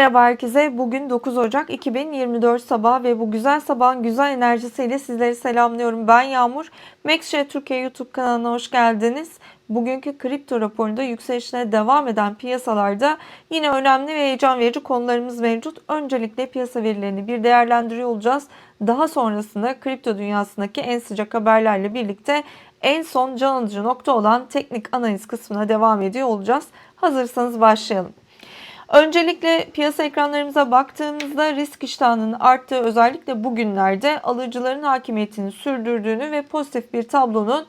Merhaba herkese. Bugün 9 Ocak 2024 sabah ve bu güzel sabahın güzel enerjisiyle sizleri selamlıyorum. Ben Yağmur. MaxShare Türkiye YouTube kanalına hoş geldiniz. Bugünkü kripto raporunda yükselişine devam eden piyasalarda yine önemli ve heyecan verici konularımız mevcut. Öncelikle piyasa verilerini bir değerlendiriyor olacağız. Daha sonrasında kripto dünyasındaki en sıcak haberlerle birlikte en son can alıcı nokta olan teknik analiz kısmına devam ediyor olacağız. Hazırsanız başlayalım. Öncelikle piyasa ekranlarımıza baktığımızda risk iştahının arttığı özellikle bugünlerde alıcıların hakimiyetini sürdürdüğünü ve pozitif bir tablonun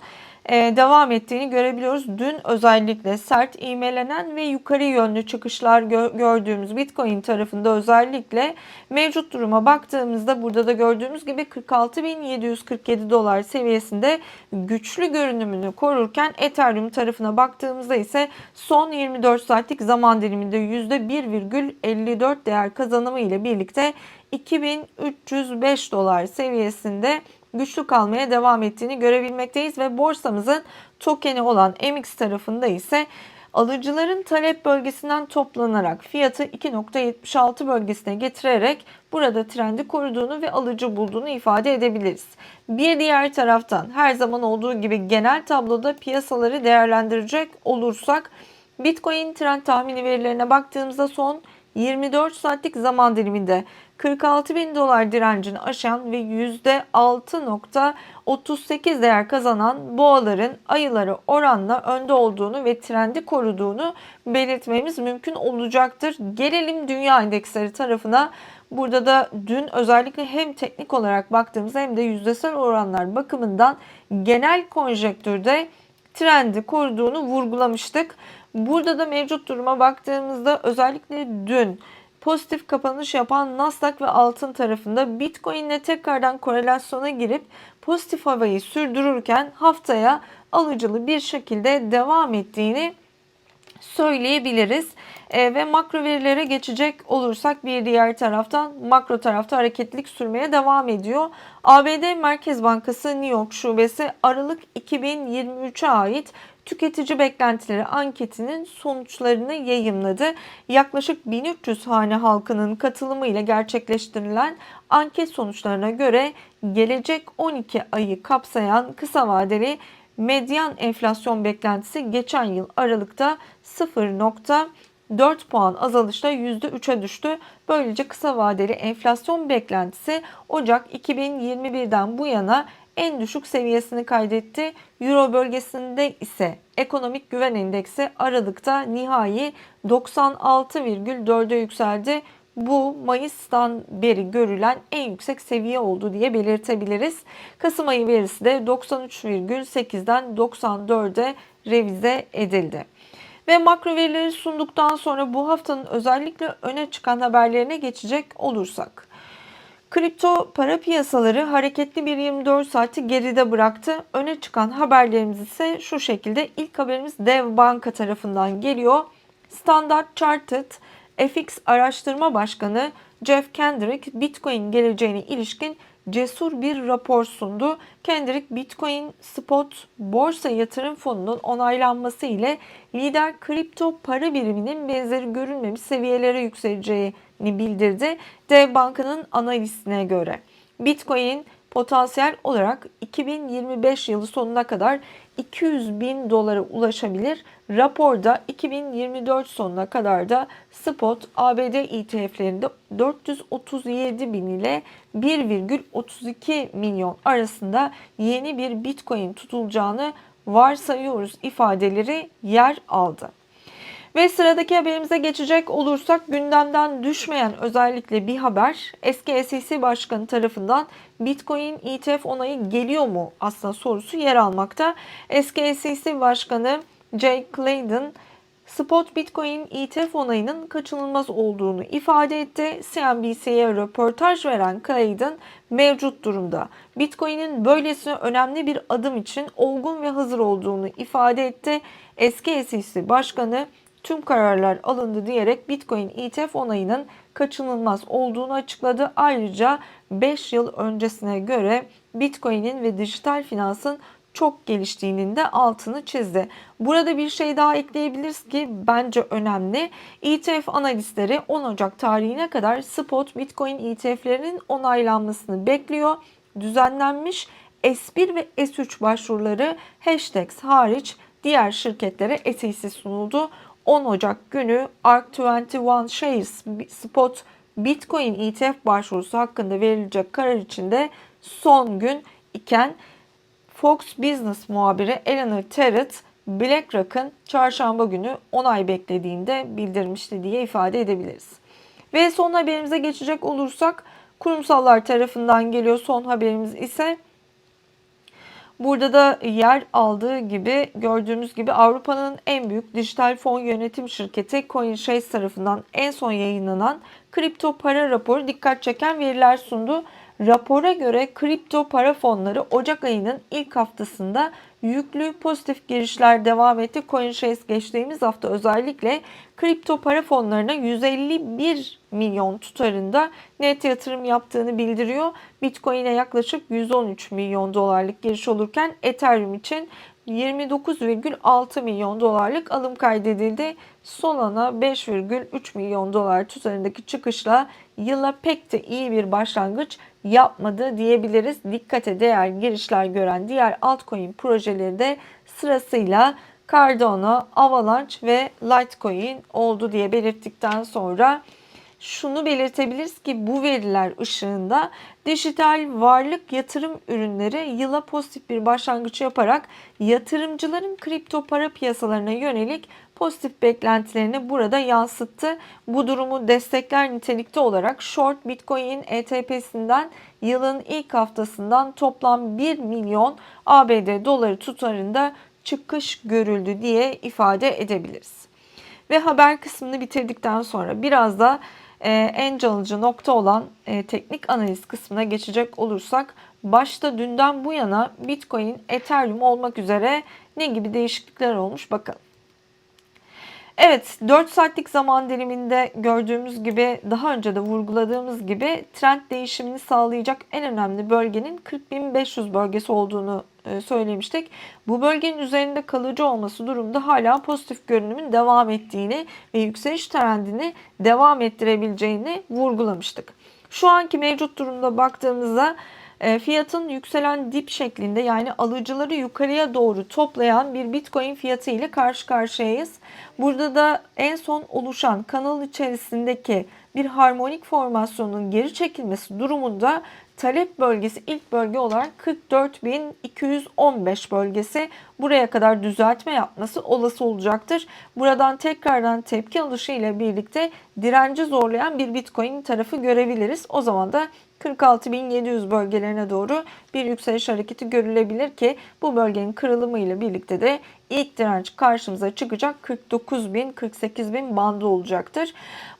devam ettiğini görebiliyoruz. Dün özellikle sert ivmelenen ve yukarı yönlü çıkışlar gördüğümüz Bitcoin tarafında özellikle mevcut duruma baktığımızda burada da gördüğümüz gibi 46.747 dolar seviyesinde güçlü görünümünü korurken Ethereum tarafına baktığımızda ise son 24 saatlik zaman diliminde %1,54 değer kazanımı ile birlikte 2305 dolar seviyesinde güçlü kalmaya devam ettiğini görebilmekteyiz ve borsamızın tokeni olan MX tarafında ise alıcıların talep bölgesinden toplanarak fiyatı 2.76 bölgesine getirerek burada trendi koruduğunu ve alıcı bulduğunu ifade edebiliriz. Bir diğer taraftan her zaman olduğu gibi genel tabloda piyasaları değerlendirecek olursak Bitcoin trend tahmini verilerine baktığımızda son 24 saatlik zaman diliminde 46 bin dolar direncini aşan ve %6.38 değer kazanan boğaların ayıları oranla önde olduğunu ve trendi koruduğunu belirtmemiz mümkün olacaktır. Gelelim dünya endeksleri tarafına. Burada da dün özellikle hem teknik olarak baktığımızda hem de yüzdesel oranlar bakımından genel konjektürde trendi koruduğunu vurgulamıştık. Burada da mevcut duruma baktığımızda özellikle dün pozitif kapanış yapan Nasdaq ve altın tarafında Bitcoin ile tekrardan korelasyona girip pozitif havayı sürdürürken haftaya alıcılı bir şekilde devam ettiğini söyleyebiliriz. E, ve makro verilere geçecek olursak bir diğer taraftan makro tarafta hareketlilik sürmeye devam ediyor. ABD Merkez Bankası New York Şubesi Aralık 2023'e ait tüketici beklentileri anketinin sonuçlarını yayımladı. Yaklaşık 1300 hane halkının katılımı ile gerçekleştirilen anket sonuçlarına göre gelecek 12 ayı kapsayan kısa vadeli medyan enflasyon beklentisi geçen yıl Aralık'ta 0.4 puan azalışla %3'e düştü. Böylece kısa vadeli enflasyon beklentisi Ocak 2021'den bu yana en düşük seviyesini kaydetti. Euro bölgesinde ise ekonomik güven endeksi Aralık'ta nihai 96,4'e yükseldi. Bu Mayıs'tan beri görülen en yüksek seviye oldu diye belirtebiliriz. Kasım ayı verisi de 93,8'den 94'e revize edildi. Ve makro verileri sunduktan sonra bu haftanın özellikle öne çıkan haberlerine geçecek olursak. Kripto para piyasaları hareketli bir 24 saati geride bıraktı. Öne çıkan haberlerimiz ise şu şekilde. İlk haberimiz Dev Banka tarafından geliyor. Standard Chartered FX Araştırma Başkanı Jeff Kendrick Bitcoin geleceğine ilişkin cesur bir rapor sundu. Kendrick Bitcoin Spot Borsa Yatırım Fonu'nun onaylanması ile lider kripto para biriminin benzeri görülmemiş seviyelere yükseleceğini bildirdi. Dev Banka'nın analistine göre Bitcoin potansiyel olarak 2025 yılı sonuna kadar 200 bin dolara ulaşabilir. Raporda 2024 sonuna kadar da spot ABD ETF'lerinde 437 bin ile 1,32 milyon arasında yeni bir Bitcoin tutulacağını varsayıyoruz ifadeleri yer aldı. Ve sıradaki haberimize geçecek olursak gündemden düşmeyen özellikle bir haber eski SEC Başkanı tarafından Bitcoin ETF onayı geliyor mu aslında sorusu yer almakta. Eski SEC Başkanı Jay Clayton Spot Bitcoin ETF onayının kaçınılmaz olduğunu ifade etti. CNBC'ye röportaj veren Clayton mevcut durumda Bitcoin'in böylesine önemli bir adım için olgun ve hazır olduğunu ifade etti. Eski SEC Başkanı tüm kararlar alındı diyerek Bitcoin ETF onayının kaçınılmaz olduğunu açıkladı. Ayrıca 5 yıl öncesine göre Bitcoin'in ve dijital finansın çok geliştiğinin de altını çizdi. Burada bir şey daha ekleyebiliriz ki bence önemli. ETF analistleri 10 Ocak tarihine kadar spot Bitcoin ETF'lerinin onaylanmasını bekliyor. Düzenlenmiş S1 ve S3 başvuruları hashtags hariç diğer şirketlere SEC sunuldu. 10 Ocak günü ARK21 Shares Spot Bitcoin ETF başvurusu hakkında verilecek karar içinde son gün iken Fox Business muhabiri Eleanor Terrett BlackRock'ın çarşamba günü onay beklediğinde bildirmişti diye ifade edebiliriz. Ve son haberimize geçecek olursak kurumsallar tarafından geliyor son haberimiz ise Burada da yer aldığı gibi gördüğümüz gibi Avrupa'nın en büyük dijital fon yönetim şirketi CoinShares tarafından en son yayınlanan kripto para raporu dikkat çeken veriler sundu. Rapora göre kripto para fonları Ocak ayının ilk haftasında yüklü pozitif girişler devam etti. CoinShares geçtiğimiz hafta özellikle kripto para fonlarına 151 milyon tutarında net yatırım yaptığını bildiriyor. Bitcoin'e yaklaşık 113 milyon dolarlık giriş olurken Ethereum için 29,6 milyon dolarlık alım kaydedildi. Solana 5,3 milyon dolar tutarındaki çıkışla yıla pek de iyi bir başlangıç yapmadı diyebiliriz. Dikkate değer girişler gören diğer altcoin projeleri de sırasıyla Cardano, Avalanche ve Litecoin oldu diye belirttikten sonra şunu belirtebiliriz ki bu veriler ışığında dijital varlık yatırım ürünleri yıla pozitif bir başlangıç yaparak yatırımcıların kripto para piyasalarına yönelik pozitif beklentilerini burada yansıttı. Bu durumu destekler nitelikte olarak short Bitcoin ETP'sinden yılın ilk haftasından toplam 1 milyon ABD doları tutarında çıkış görüldü diye ifade edebiliriz. Ve haber kısmını bitirdikten sonra biraz da e, en canlıcı nokta olan e, teknik analiz kısmına geçecek olursak başta dünden bu yana Bitcoin, Ethereum olmak üzere ne gibi değişiklikler olmuş bakalım. Evet 4 saatlik zaman diliminde gördüğümüz gibi daha önce de vurguladığımız gibi trend değişimini sağlayacak en önemli bölgenin 40.500 bölgesi olduğunu e, söylemiştik. Bu bölgenin üzerinde kalıcı olması durumda hala pozitif görünümün devam ettiğini ve yükseliş trendini devam ettirebileceğini vurgulamıştık. Şu anki mevcut durumda baktığımızda e, fiyatın yükselen dip şeklinde yani alıcıları yukarıya doğru toplayan bir Bitcoin fiyatı ile karşı karşıyayız. Burada da en son oluşan kanal içerisindeki bir harmonik formasyonun geri çekilmesi durumunda talep bölgesi ilk bölge olarak 44.215 bölgesi buraya kadar düzeltme yapması olası olacaktır. Buradan tekrardan tepki alışı ile birlikte direnci zorlayan bir Bitcoin tarafı görebiliriz. O zaman da 46.700 bölgelerine doğru bir yükseliş hareketi görülebilir ki bu bölgenin kırılımı ile birlikte de ilk direnç karşımıza çıkacak 49.000 48.000 bandı olacaktır.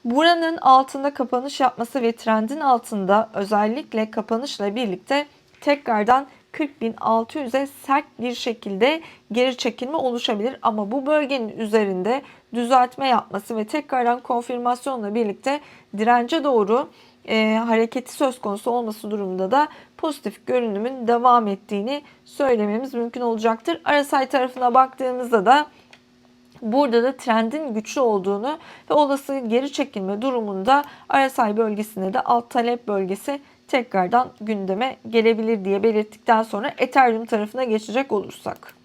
Buranın altında kapanış yapması ve trendin altında özellikle kapanışla birlikte tekrardan 40.600'e sert bir şekilde geri çekilme oluşabilir. Ama bu bölgenin üzerinde düzeltme yapması ve tekrardan konfirmasyonla birlikte dirence doğru e, hareketi söz konusu olması durumunda da pozitif görünümün devam ettiğini söylememiz mümkün olacaktır. RSI tarafına baktığımızda da burada da trendin güçlü olduğunu ve olası geri çekilme durumunda RSI bölgesinde de alt talep bölgesi tekrardan gündeme gelebilir diye belirttikten sonra Ethereum tarafına geçecek olursak.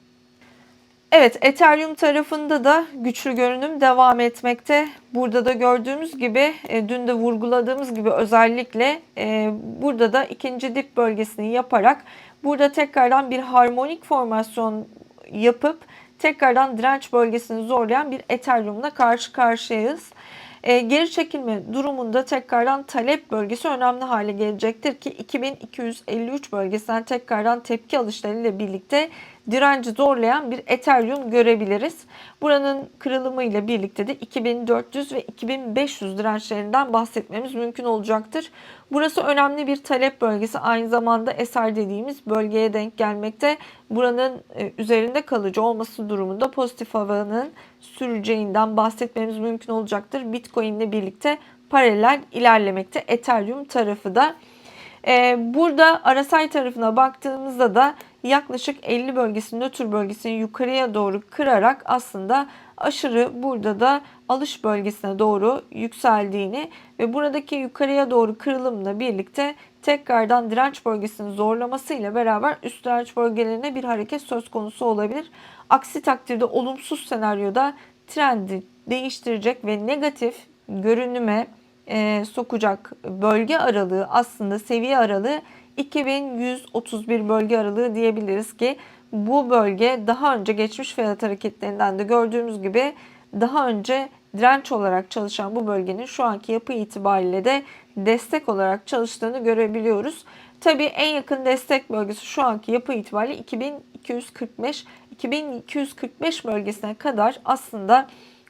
Evet Ethereum tarafında da güçlü görünüm devam etmekte. Burada da gördüğümüz gibi e, dün de vurguladığımız gibi özellikle e, burada da ikinci dip bölgesini yaparak burada tekrardan bir harmonik formasyon yapıp tekrardan direnç bölgesini zorlayan bir Ethereum'la karşı karşıyayız. E, geri çekilme durumunda tekrardan talep bölgesi önemli hale gelecektir ki 2253 bölgesinden tekrardan tepki alışlarıyla birlikte direnci zorlayan bir Ethereum görebiliriz. Buranın kırılımı ile birlikte de 2400 ve 2500 dirençlerinden bahsetmemiz mümkün olacaktır. Burası önemli bir talep bölgesi. Aynı zamanda eser dediğimiz bölgeye denk gelmekte. Buranın e, üzerinde kalıcı olması durumunda pozitif havanın süreceğinden bahsetmemiz mümkün olacaktır. Bitcoin ile birlikte paralel ilerlemekte. Ethereum tarafı da burada RSI tarafına baktığımızda da yaklaşık 50 bölgesinin nötr bölgesini yukarıya doğru kırarak aslında aşırı burada da alış bölgesine doğru yükseldiğini ve buradaki yukarıya doğru kırılımla birlikte tekrardan direnç bölgesinin zorlamasıyla beraber üst direnç bölgelerine bir hareket söz konusu olabilir. Aksi takdirde olumsuz senaryoda trendi değiştirecek ve negatif görünüme e, sokacak bölge aralığı aslında seviye aralığı 2131 bölge aralığı diyebiliriz ki bu bölge daha önce geçmiş fiyat hareketlerinden de gördüğümüz gibi daha önce direnç olarak çalışan bu bölgenin şu anki yapı itibariyle de destek olarak çalıştığını görebiliyoruz. Tabii en yakın destek bölgesi şu anki yapı itibariyle 2245 2245 bölgesine kadar aslında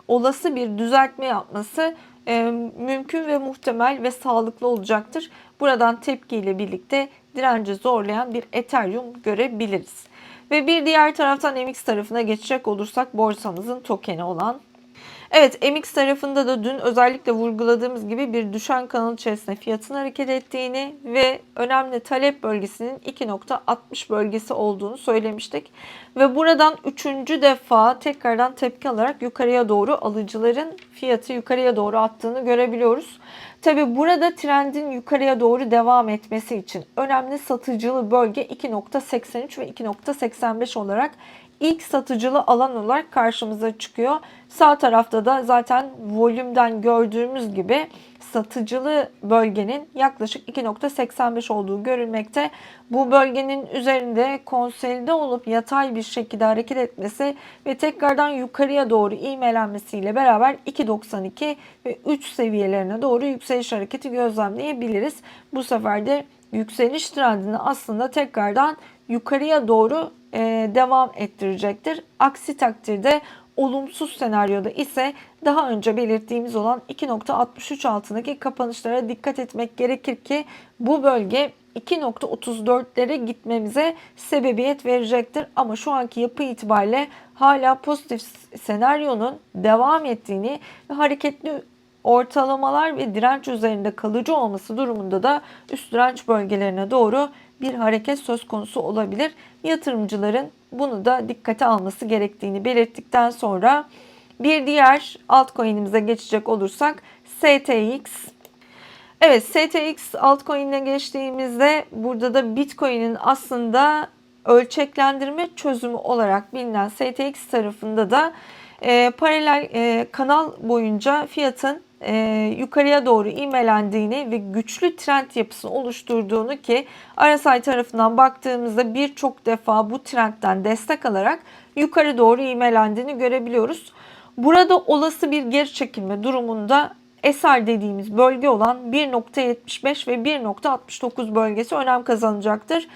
olası bir düzeltme yapması e, mümkün ve muhtemel ve sağlıklı olacaktır. Buradan tepkiyle birlikte direnci zorlayan bir Ethereum görebiliriz. Ve bir diğer taraftan MX tarafına geçecek olursak borsamızın tokeni olan Evet MX tarafında da dün özellikle vurguladığımız gibi bir düşen kanal içerisinde fiyatın hareket ettiğini ve önemli talep bölgesinin 2.60 bölgesi olduğunu söylemiştik. Ve buradan üçüncü defa tekrardan tepki alarak yukarıya doğru alıcıların fiyatı yukarıya doğru attığını görebiliyoruz. Tabi burada trendin yukarıya doğru devam etmesi için önemli satıcılı bölge 2.83 ve 2.85 olarak ilk satıcılı alan olarak karşımıza çıkıyor. Sağ tarafta da zaten volümden gördüğümüz gibi satıcılı bölgenin yaklaşık 2.85 olduğu görülmekte. Bu bölgenin üzerinde konsolide olup yatay bir şekilde hareket etmesi ve tekrardan yukarıya doğru ivmelenmesiyle beraber 2.92 ve 3 seviyelerine doğru yükseliş hareketi gözlemleyebiliriz. Bu sefer de yükseliş trendini aslında tekrardan yukarıya doğru e, devam ettirecektir. Aksi takdirde olumsuz senaryoda ise daha önce belirttiğimiz olan 2.63 altındaki kapanışlara dikkat etmek gerekir ki bu bölge 2.34'lere gitmemize sebebiyet verecektir. Ama şu anki yapı itibariyle hala pozitif senaryonun devam ettiğini ve hareketli ortalamalar ve direnç üzerinde kalıcı olması durumunda da üst direnç bölgelerine doğru bir hareket söz konusu olabilir. Yatırımcıların bunu da dikkate alması gerektiğini belirttikten sonra bir diğer altcoin'imize geçecek olursak STX. Evet STX altcoin'ine geçtiğimizde burada da Bitcoin'in aslında ölçeklendirme çözümü olarak bilinen STX tarafında da e, paralel e, kanal boyunca fiyatın e, yukarıya doğru imelendiğini ve güçlü trend yapısını oluşturduğunu ki RSI tarafından baktığımızda birçok defa bu trendten destek alarak yukarı doğru imelendiğini görebiliyoruz. Burada olası bir geri çekilme durumunda SR dediğimiz bölge olan 1.75 ve 1.69 bölgesi önem kazanacaktır.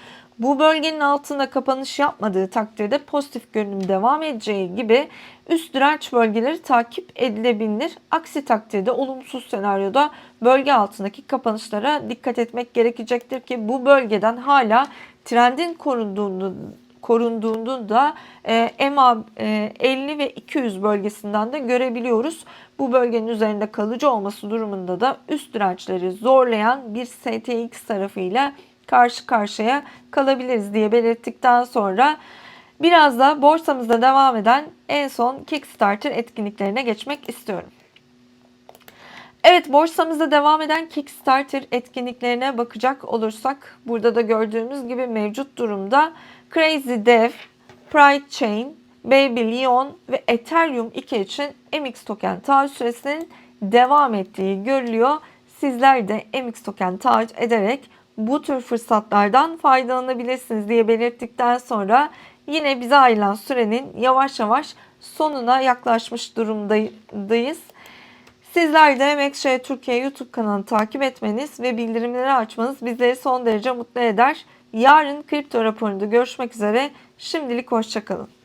Bu bölgenin altında kapanış yapmadığı takdirde pozitif görünüm devam edeceği gibi üst direnç bölgeleri takip edilebilir. Aksi takdirde olumsuz senaryoda bölge altındaki kapanışlara dikkat etmek gerekecektir ki bu bölgeden hala trendin korunduğunu korunduğunu da e, MA e, 50 ve 200 bölgesinden de görebiliyoruz. Bu bölgenin üzerinde kalıcı olması durumunda da üst dirençleri zorlayan bir STX tarafıyla karşı karşıya kalabiliriz diye belirttikten sonra biraz da borsamızda devam eden en son Kickstarter etkinliklerine geçmek istiyorum. Evet borsamızda devam eden Kickstarter etkinliklerine bakacak olursak burada da gördüğümüz gibi mevcut durumda Crazy Dev, Pride Chain, Baby Leon ve Ethereum 2 için MX token taahhüt süresinin devam ettiği görülüyor. Sizler de MX token taahhüt ederek bu tür fırsatlardan faydalanabilirsiniz diye belirttikten sonra yine bize ayrılan sürenin yavaş yavaş sonuna yaklaşmış durumdayız. Sizler de MXC Türkiye YouTube kanalını takip etmeniz ve bildirimleri açmanız bizleri son derece mutlu eder. Yarın kripto raporunda görüşmek üzere. Şimdilik hoşçakalın.